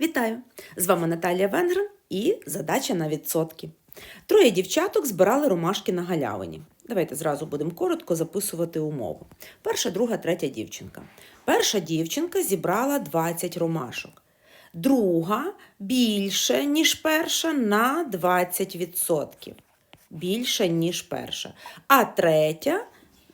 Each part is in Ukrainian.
Вітаю! З вами Наталія Венгрен і задача на відсотки. Троє дівчаток збирали ромашки на галявині. Давайте зразу будемо коротко записувати умову. Перша, друга, третя дівчинка. Перша дівчинка зібрала 20 ромашок. Друга більше, ніж перша, на 20%. Більше, ніж перша. А третя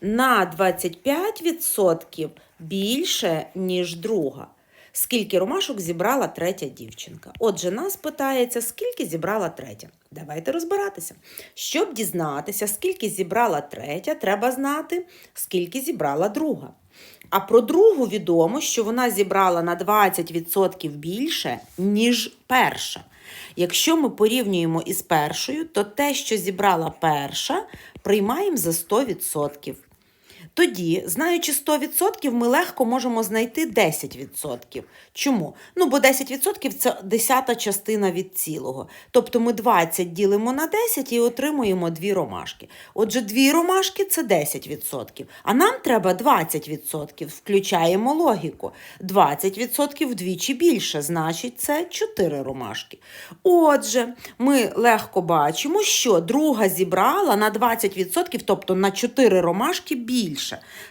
на 25% більше, ніж друга. Скільки ромашок зібрала третя дівчинка? Отже, нас питається, скільки зібрала третя. Давайте розбиратися. Щоб дізнатися, скільки зібрала третя, треба знати, скільки зібрала друга. А про другу відомо, що вона зібрала на 20% більше, ніж перша. Якщо ми порівнюємо із першою, то те, що зібрала перша, приймаємо за 100%. Тоді, знаючи 100%, ми легко можемо знайти 10%. Чому? Ну, бо 10% це десята частина від цілого. Тобто ми 20 ділимо на 10 і отримуємо 2 ромашки. Отже, 2 ромашки це 10%. А нам треба 20%. Включаємо логіку. 20% вдвічі більше, значить, це 4 ромашки. Отже, ми легко бачимо, що друга зібрала на 20%, тобто на 4 ромашки більше.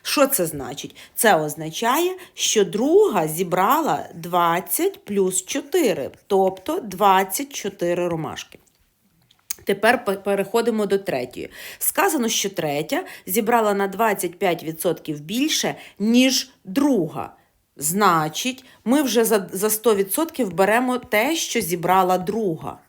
Що це значить? Це означає, що друга зібрала 20 плюс 4, тобто 24 ромашки. Тепер переходимо до третьої. Сказано, що третя зібрала на 25% більше, ніж друга. Значить, ми вже за 100% беремо те, що зібрала друга.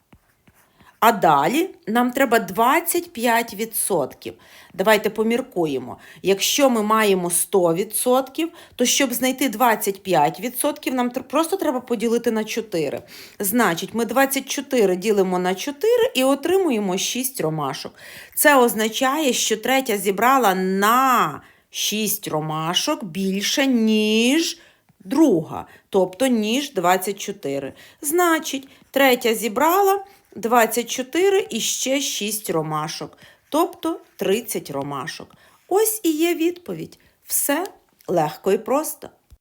А далі нам треба 25%. Давайте поміркуємо. Якщо ми маємо 100%, то щоб знайти 25%, нам просто треба поділити на 4. Значить, ми 24 ділимо на 4 і отримуємо 6 ромашок. Це означає, що третя зібрала на 6 ромашок більше, ніж друга, тобто ніж 24. Значить, третя зібрала 24 і ще 6 ромашок, тобто 30 ромашок. Ось і є відповідь. Все легко і просто.